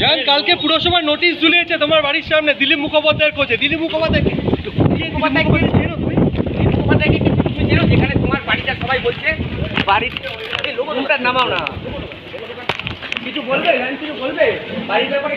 জান কালকে পুরসভার নোটিশ ঝুলিয়েছে তোমার বাড়ির সামনে দিলীপ মুখোপাধ্যায়ের খোঁজে দিলীপ মুখোপাধ্যায় যেখানে তোমার বাড়িটা সবাই বলছে লোকটার নামাও না কিছু বলবে কিছু বলবে বাড়ির ব্যাপারে।